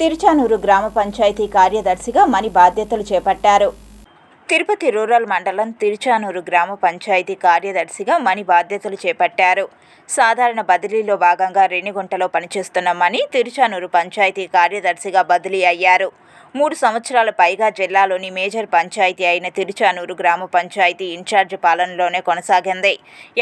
తిరుచానూరు గ్రామ పంచాయతీ కార్యదర్శిగా మణి బాధ్యతలు చేపట్టారు. తిరుపతి రూరల్ మండలం తిరుచానూరు గ్రామ పంచాయతీ కార్యదర్శిగా మణి బాధ్యతలు చేపట్టారు. సాధారణ బదిలీలో భాగంగా రేణిగుంటలో పనిచేస్తున్న మణి తిరుచానూరు పంచాయతీ కార్యదర్శిగా బదిలీ అయ్యారు. మూడు సంవత్సరాల పైగా జిల్లాలోని మేజర్ పంచాయతీ అయిన తిరుచానూరు గ్రామ పంచాయతీ ఇన్ఛార్జ్ పాలనలోనే కొనసాగింది.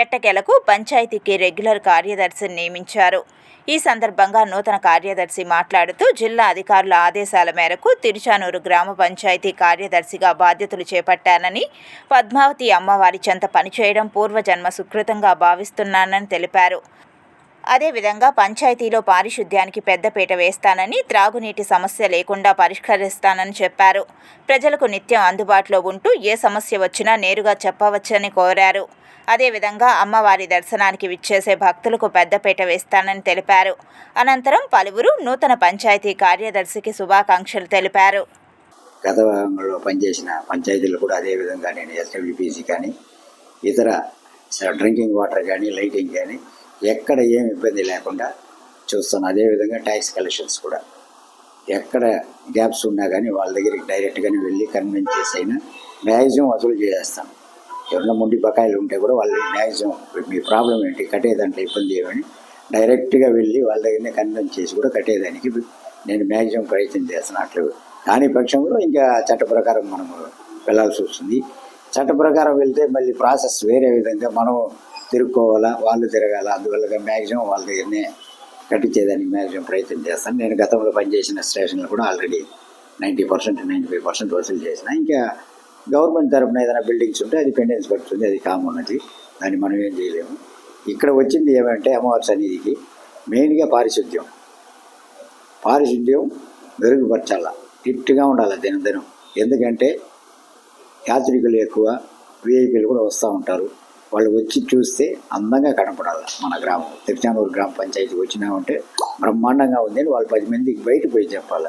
ఎట్టకెలకు పంచాయతీకి రెగ్యులర్ కార్యదర్శిని నియమించారు. ఈ సందర్భంగా నూతన కార్యదర్శి మాట్లాడుతూ జిల్లా అధికారుల ఆదేశాల మేరకు తిరుచానూరు గ్రామ పంచాయతీ కార్యదర్శిగా బాధ్యతలు చేపట్టానని పద్మావతి అమ్మవారి చెంత పనిచేయడం పూర్వజన్మ సుకృతంగా భావిస్తున్నానని తెలిపారు. అదేవిధంగా పంచాయతీలో పారిశుద్ధ్యానికి పెద్దపీట వేస్తానని త్రాగునీటి సమస్య లేకుండా పరిష్కరిస్తానని చెప్పారు. ప్రజలకు నిత్యం అందుబాటులో ఉంటూ ఏ సమస్య వచ్చినా నేరుగా చెప్పవచ్చని కోరారు. అదేవిధంగా అమ్మవారి దర్శనానికి విచ్చేసే భక్తులకు పెద్దపీట వేస్తానని తెలిపారు. అనంతరం పలువురు నూతన పంచాయతీ కార్యదర్శికి శుభాకాంక్షలు తెలిపారు. గతంలో పనిచేసిన పంచాయతీలు కూడా అదే విధంగా నేను ఎస్డబ్ల్యూపీసీ కానీ ఇతర డ్రింకింగ్ వాటర్ కానీ లైటింగ్ కానీ ఎక్కడ ఏం ఇబ్బంది లేకుండా చూస్తాను. అదేవిధంగా ట్యాక్స్ కలెక్షన్స్ కూడా. ఎక్కడ గ్యాప్స్ ఉన్నా కానీ వాళ్ళ దగ్గరికి డైరెక్ట్గానే వెళ్ళి కన్విన్స్ చేసి అయినా మ్యాక్సిమం వసూలు చేసేస్తాను. ఎవరైనా ముండి బకాయిలు ఉంటే కూడా వాళ్ళు మ్యాక్సిమం మీ ప్రాబ్లం ఏంటి కట్టేదంటే ఇబ్బంది ఏమని డైరెక్ట్గా వెళ్ళి వాళ్ళ దగ్గరనే కన్విన్స్ చేసి కూడా కట్టేదానికి నేను మ్యాక్సిమం ప్రయత్నం చేస్తాను. అట్లు కాని పక్షంలో ఇంకా చట్ట ప్రకారం మనము వెళ్ళాల్సి వస్తుంది. చట్ట ప్రకారం వెళ్తే మళ్ళీ ప్రాసెస్ వేరే విధంగా మనం తిరుక్కోవాలా వాళ్ళు తిరగాల అందువల్ల మ్యాక్సిమం వాళ్ళ దగ్గరనే కట్టించేదానికి మ్యాక్సిమం ప్రయత్నం చేస్తాను. నేను గతంలో పనిచేసిన స్టేషన్లో కూడా already ninety percent ninety five percent వసూలు చేసిన. ఇంకా గవర్నమెంట్ తరఫున ఏదైనా బిల్డింగ్స్ ఉంటే అది పెండెన్స్ పడుతుంది అది కామన్ అది. దాన్ని మనం ఏం చేయలేము. ఇక్కడ వచ్చింది ఏమంటే అమ్మవారి సన్నిధికి మెయిన్గా పారిశుద్ధ్యం. పారిశుద్ధ్యం మెరుగుపరచాల ఫిట్గా ఉండాలి దినదినం ఎందుకంటే యాత్రికులు ఎక్కువ విఐపీలు కూడా వస్తూ ఉంటారు. వాళ్ళు వచ్చి చూస్తే అందంగా కనపడాలి మన గ్రామం. తిరుచానూరు గ్రామ పంచాయతీ వచ్చినామంటే బ్రహ్మాండంగా ఉంది అని వాళ్ళు పది మందికి బయట పోయి చెప్పాలి.